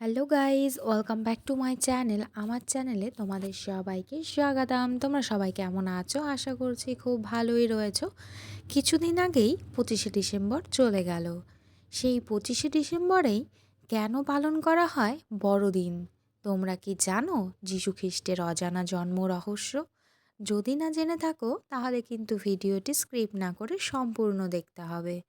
Hello guys welcome back to my channel আমার চ্যানেলে তোমাদের সবাইকে স্বাগতম। তোমরা সবাই কেমন আছো? আশা করছি খুব ভালোই রয়েছো। কিছুদিন আগেই পঁচিশে ডিসেম্বর চলে গেল। সেই পঁচিশে ডিসেম্বরেই কেন পালন করা হয়? বড়দিন। তোমরা কি জানো যীশু খ্রিস্টের অজানা জন্ম রহস্য? যদি না জেনে থাকো, তাহলে কিন্তু ভিডিওটি স্ক্রিপ্ট না করে সম্পূর্ণ দেখতে হবে।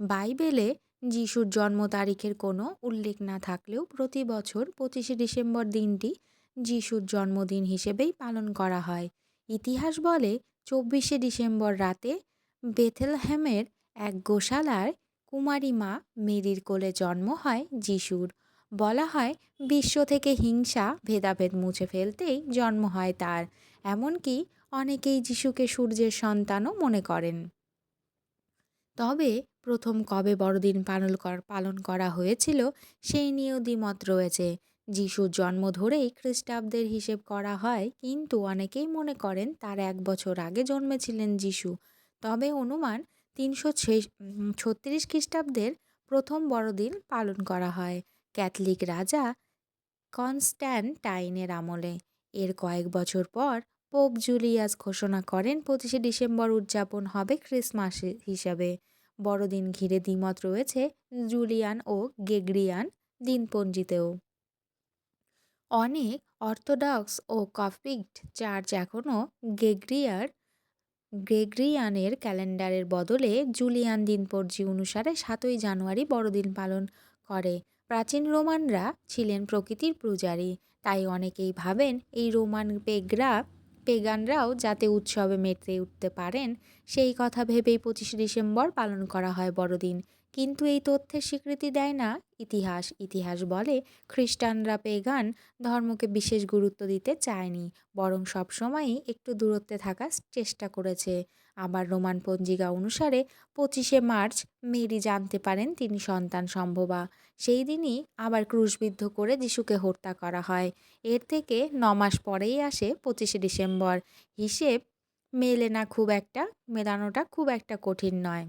বাইবেলে যিশুর জন্ম তারিখের কোনো উল্লেখ না থাকলেও প্রতি বছর পঁচিশে ডিসেম্বর দিনটি যিশুর জন্মদিন হিসেবেই পালন করা হয়। ইতিহাস বলে চব্বিশে ডিসেম্বর রাতে বেথেলহ্যামের এক গোশালার কুমারী মা মেরির কোলে জন্ম হয় যিশুর। বলা হয় বিশ্ব থেকে হিংসা, ভেদাভেদ মুছে ফেলতেই জন্ম হয় তার। এমনকি অনেকেই যিশুকে সূর্যের সন্তানও মনে করেন। তবে প্রথম কবে বড়দিন পালন পালন করা হয়েছিল সেই নিয়েও দ্বিমত রয়েছে। যিশুর জন্ম ধরেই খ্রিস্টাব্দের হিসেব করা হয়, কিন্তু অনেকেই মনে করেন তার এক বছর আগে জন্মেছিলেন যিশু। তবে অনুমান তিনশো ছত্রিশ খ্রিস্টাব্দের প্রথম বড়দিন পালন করা হয়। ক্যাথলিক রাজা কনস্ট্যান্টাইনের আমলে। এর কয়েক বছর পর পোপ জুলিয়াস ঘোষণা করেন, পঁচিশে ডিসেম্বর উদযাপন হবে ক্রিসমাস হিসাবে। বড়দিন ঘিরে দ্বিমত রয়েছে জুলিয়ান ও গেগ্রিয়ান দিনপঞ্জিতেও। অনেক অর্থোডক্স ও কফিক্ট চার্চ এখনও গেগ্রিয়ার গ্রেগরিয়ানের ক্যালেন্ডারের বদলে জুলিয়ান দিনপঞ্জি অনুসারে সাতই জানুয়ারি বড়দিন পালন করে। প্রাচীন রোমানরা ছিলেন প্রকৃতির পূজারী, তাই অনেকেই ভাবেন এই রোমান পেগরা পেগানরাও যাতে উৎসবে মেতে উঠতে পারেন, সেই কথা ভেবেই পঁচিশে ডিসেম্বর পালন করা হয় বড়দিন। কিন্তু এই তথ্যের স্বীকৃতি দেয় না, ইতিহাস। ইতিহাস বলে খ্রিস্টানরা পেগান ধর্মকে বিশেষ গুরুত্ব দিতে চায়নি, বরং সবসময়ই একটু দূরত্বে থাকার চেষ্টা করেছে। আবার রোমান পঞ্জিকা অনুসারে পঁচিশে মার্চ মেরি জানতে পারেন তিনি সন্তান সম্ভবা। সেই দিনই আবার ক্রুশবিদ্ধ করে যিশুকে হত্যা করা হয়। এর থেকে ন মাস পরেই আসে পঁচিশে ডিসেম্বর। হিসেব মেলে না খুব একটা, মেলানোটা খুব একটা কঠিন নয়।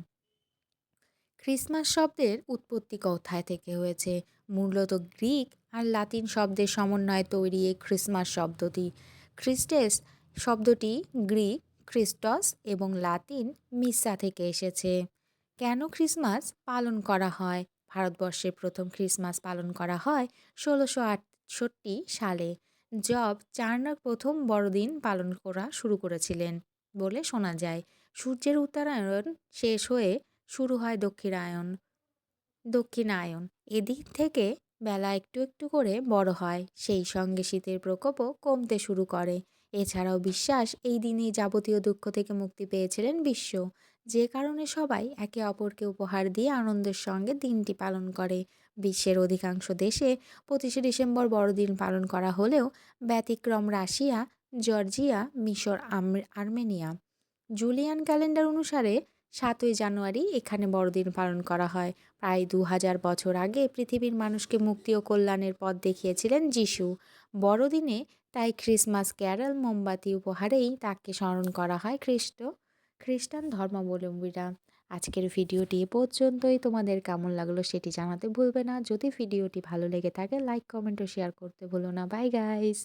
ক্রিসমাস শব্দের উৎপত্তি কোথায় থেকে হয়েছে? মূলত গ্রিক আর লাতিন শব্দের সমন্বয়ে তৈরি এই ক্রিসমাস শব্দটি। খ্রিস্টেস শব্দটি গ্রিক খ্রিস্টস এবং লাতিন মিসা থেকে এসেছে। কেন ক্রিসমাস পালন করা হয়? ভারতবর্ষে প্রথম ক্রিসমাস পালন করা হয় ষোলোশো আটষট্টি সালে। জব চার্নার প্রথম বড়দিন পালন করা শুরু করেছিলেন বলে শোনা যায়। সূর্যের উত্তরায়ণ শেষ হয়ে শুরু হয় দক্ষিণায়ন দক্ষিণায়ন এদিক থেকে বেলা একটু একটু করে বড় হয়। সেই সঙ্গে শীতের প্রকোপও কমতে শুরু করে। এছাড়াও বিশ্বাস এই দিনেই যাবতীয় দুঃখ থেকে মুক্তি পেয়েছিলেন বিশ্ব। যে কারণে সবাই একে অপরকে উপহার দিয়ে আনন্দের সঙ্গে দিনটি পালন করে। বিশ্বের অধিকাংশ দেশে পঁচিশে ডিসেম্বর বড়দিন পালন করা হলেও ব্যতিক্রম রাশিয়া, জর্জিয়া, মিশর আর্মেনিয়া। জুলিয়ান ক্যালেন্ডার অনুসারে সাতই জানুয়ারি এখানে বড়দিন পালন করা হয়। প্রায় দু হাজার বছর আগে পৃথিবীর মানুষকে মুক্তি ও কল্যাণের পথ দেখিয়েছিলেন যিশু। বড়দিনে তাই ক্রিসমাস ক্যারল, মোমবাতি উপহারেই তাকে স্মরণ করা হয় খ্রিস্ট, খ্রিস্টান ধর্মাবলম্বীরা। আজকের ভিডিওটি এ পর্যন্তই। তোমাদের কেমন লাগল সেটি জানাতে ভুলবে না। যদি ভিডিওটি ভালো লেগে থাকে লাইক কমেন্ট ও শেয়ার করতে ভুলো না। Bye guys